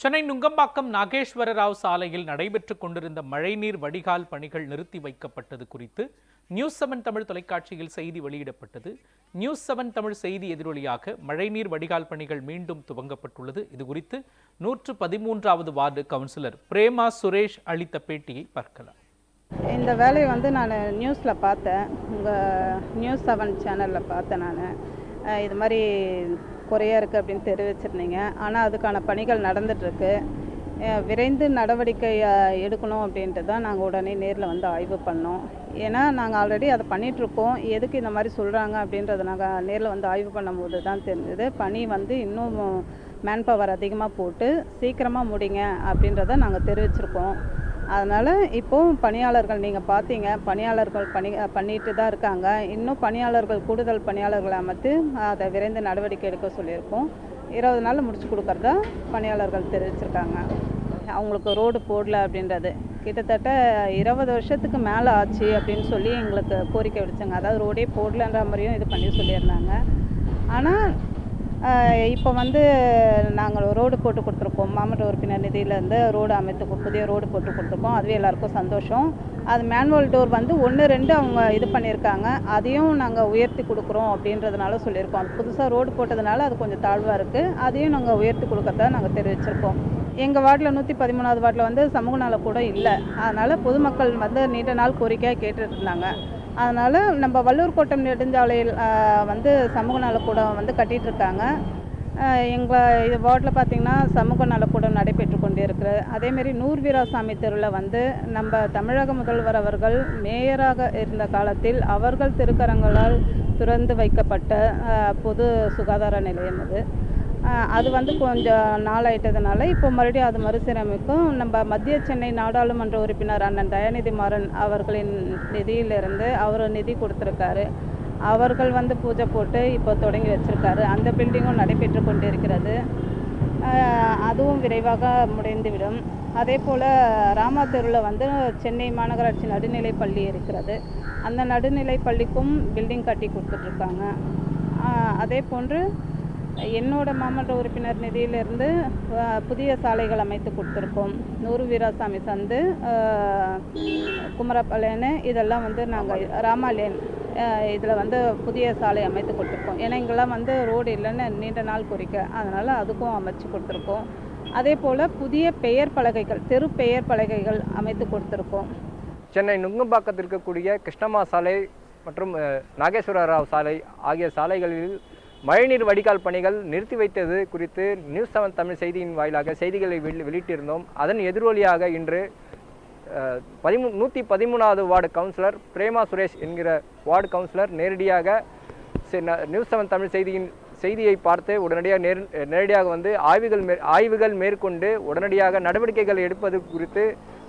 சென்னை நுங்கம்பாக்கம் நாகேஸ்வர ராவ் சாலையில் நடைபெற்றுக் கொண்டிருந்த மழைநீர் வடிகால் பணிகள் நிறுத்தி வைக்கப்பட்டது குறித்து நியூஸ் செவன் தமிழ் தொலைக்காட்சியில் செய்தி வெளியிடப்பட்டது. நியூஸ் செவன் தமிழ் செய்தி எதிரொலியாக மழைநீர் வடிகால் பணிகள் மீண்டும் துவங்கப்பட்டுள்ளது. இது குறித்து நூற்று பதிமூன்றாவது வார்டு கவுன்சிலர் பிரேமா சுரேஷ் அளித்த பேட்டியை பார்க்கலாம். இந்த வேலையை வந்து நான் நியூஸில் பார்த்தேன். உங்கள் நியூஸ் செவன் சேனலில் பார்த்தேன் நான். இது மாதிரி குறையாக இருக்குது அப்படின்னு தெரிவிச்சிருந்தீங்க. ஆனால் அதுக்கான பணிகள் நடந்துகிட்ருக்கு விரைந்து நடவடிக்கை எடுக்கணும் அப்படின்ட்டு தான் நாங்கள் உடனே நேரில் வந்து ஆய்வு பண்ணோம். ஏன்னா நாங்கள் ஆல்ரெடி அதை பண்ணிகிட்ருக்கோம் எதுக்கு இந்த மாதிரி சொல்கிறாங்க அப்படின்றத நாங்கள் நேரில் வந்து ஆய்வு பண்ணும்போது தான் தெரிஞ்சது. பணி வந்து இன்னும் மேன் பவர் அதிகமாக போட்டு சீக்கிரமாக முடிங்க அப்படின்றத நாங்கள் தெரிவிச்சிருக்கோம். அதனால் இப்போவும் பணியாளர்கள் நீங்கள் பார்த்தீங்க பணியாளர்கள் பணி பண்ணிட்டு தான் இருக்காங்க. இன்னும் பணியாளர்கள் கூடுதல் பணியாளர்களை அமர்த்து அதை விரைந்து நடவடிக்கை எடுக்க சொல்லியிருக்கோம். இருபது நாள் முடிச்சு கொடுக்குறதா பணியாளர்கள் தெரிவிச்சிருக்காங்க. அவங்களுக்கு ரோடு போடல அப்படின்றது. கிட்டத்தட்ட இருபது வருஷத்துக்கு மேலே ஆச்சு அப்படின்னு சொல்லி எங்களுக்கு கோரிக்கை விடுச்சாங்க. அதாவது ரோடே போடலன்ற மாதிரியும் இது பண்ணி சொல்லியிருந்தாங்க. ஆனால் இப்போ வந்து நாங்கள் ரோடு போட்டு கொடுத்துருக்கோம். மாமன்ற உறுப்பினர் நிதியிலேருந்து ரோடு அமைத்து புதிய ரோடு போட்டு கொடுத்துருக்கோம். அதுவே எல்லாருக்கும் சந்தோஷம். அது மேனுவல் டோர் வந்து ஒன்று ரெண்டு அவங்க இது பண்ணியிருக்காங்க. அதையும் நாங்கள் உயர்த்தி கொடுக்குறோம் அப்படின்றதுனால சொல்லியிருக்கோம். அது புதுசாக ரோடு போட்டதுனால அது கொஞ்சம் தாழ்வாக இருக்குது அதையும் நாங்கள் உயர்த்தி கொடுக்கறத நாங்கள் தெரிவிச்சிருக்கோம். எங்கள் வார்டில் நூற்றி பதிமூணாவது வார்டில் வந்து சமூக நல கூட இல்லை. அதனால் பொதுமக்கள் வந்து நீண்ட நாள் கோரிக்கையாக கேட்டுட்டு இருந்தாங்க. அதனால் நம்ம வள்ளூர் கோட்டம் நெடுஞ்சாலையில் வந்து சமூக நலக்கூடம் வந்து கட்டிட்டு இருக்காங்க எங்கள் இது வார்டில் பார்த்திங்கன்னா சமூக நலக்கூடம் நடைபெற்று கொண்டு இருக்குது அதேமாரி நூர் வீராசாமி தெருவில் வந்து நம்ம தமிழக முதல்வர் அவர்கள் மேயராக இருந்த காலத்தில் அவர்கள் திருக்கரங்களால் திறந்து வைக்கப்பட்ட பொது சுகாதார நிலையம் அது. அது வந்து கொஞ்சம் நாளாயிட்டதுனால இப்போ மறுபடியும் அது மறுசீரமைக்கும். நம்ம மத்திய சென்னை நாடாளுமன்ற உறுப்பினர் அண்ணன் தயாநிதி மாறன் அவர்களின் நிதியிலிருந்து அவர் நிதி கொடுத்துருக்காரு. அவர்கள் வந்து பூஜை போட்டு இப்போ தொடங்கி வச்சிருக்காரு. அந்த பில்டிங்கும் நடைபெற்று கொண்டிருக்கிறது. அதுவும் விரைவாக முடிந்துவிடும். அதே போல் ராமா தெருவில் வந்து சென்னை மாநகராட்சி நடுநிலைப் பள்ளி இருக்கிறது. அந்த நடுநிலைப் பள்ளிக்கும் பில்டிங் கட்டி கொடுத்துட்ருக்காங்க. அதே போன்று என்னோட மாமன்ற உறுப்பினர் நிதியிலிருந்து புதிய சாலைகள் அமைத்து கொடுத்துருக்கோம். நூறு வீராசாமி சந்து அஹ், குமரப்பாளையன்னு இதெல்லாம் வந்து நாங்கள் ராமாலேன் இதில் வந்து புதிய சாலை அமைத்து கொடுத்துருக்கோம். ஏன்னா இங்கெல்லாம் வந்து ரோடு இல்லைன்னு நீண்ட நாள் கோரிக்கை. அதனால் அதுக்கும் அமைச்சு கொடுத்துருக்கோம். அதே போல் புதிய பெயர் பலகைகள் தெரு பெயர் பலகைகள் அமைத்து கொடுத்துருக்கோம். சென்னை நுங்கம்பாக்கத்தில் இருக்கக்கூடிய கிருஷ்ணம்மா சாலை மற்றும் நாகேஸ்வர ராவ் சாலை ஆகிய சாலைகளில் மழைநீர் வடிகால் பணிகள் நிறுத்தி வைத்தது குறித்து நியூஸ் செவன் தமிழ் செய்தியின் வாயிலாக செய்திகளை வெளியிட்டிருந்தோம். அதன் எதிரொலியாக இன்று பதிமூ நூற்றி பதிமூணாவது வார்டு கவுன்சிலர் பிரேமா சுரேஷ் என்கிற வார்டு கவுன்சிலர் நேரடியாக செ- ந- நியூஸ் செவன் தமிழ் செய்தியின் செய்தியை பார்த்து உடனடியாக நேர் நேரடியாக வந்து ஆய்வுகள் மே ஆய்வுகள் மேற்கொண்டு உடனடியாக நடவடிக்கைகள் எடுப்பது குறித்து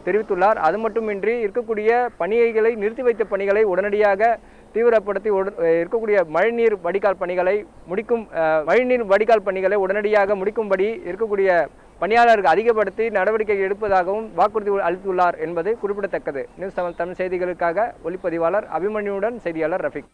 தெரிவித்துள்ளார். அது மட்டுமின்றி இருக்கக்கூடிய பணிகளை நிறுத்தி வைத்த பணிகளை உடனடியாக தீவிரப்படுத்தி இருக்கக்கூடிய மழைநீர் வடிகால் பணிகளை முடிக்கும் மழைநீர் வடிகால் பணிகளை உடனடியாக முடிக்கும்படி இருக்கக்கூடிய பணியாளருக்கு அதிகப்படுத்தி நடவடிக்கை எடுப்பதாகவும் வாக்குறுதி அளித்துள்ளார் என்பது குறிப்பிடத்தக்கது. நியூஸ் செவன் தமிழ் செய்திகளுக்காக ஒளிப்பதிவாளர் அபிமன்யுடன் செய்தியாளர் ரஃபிக்.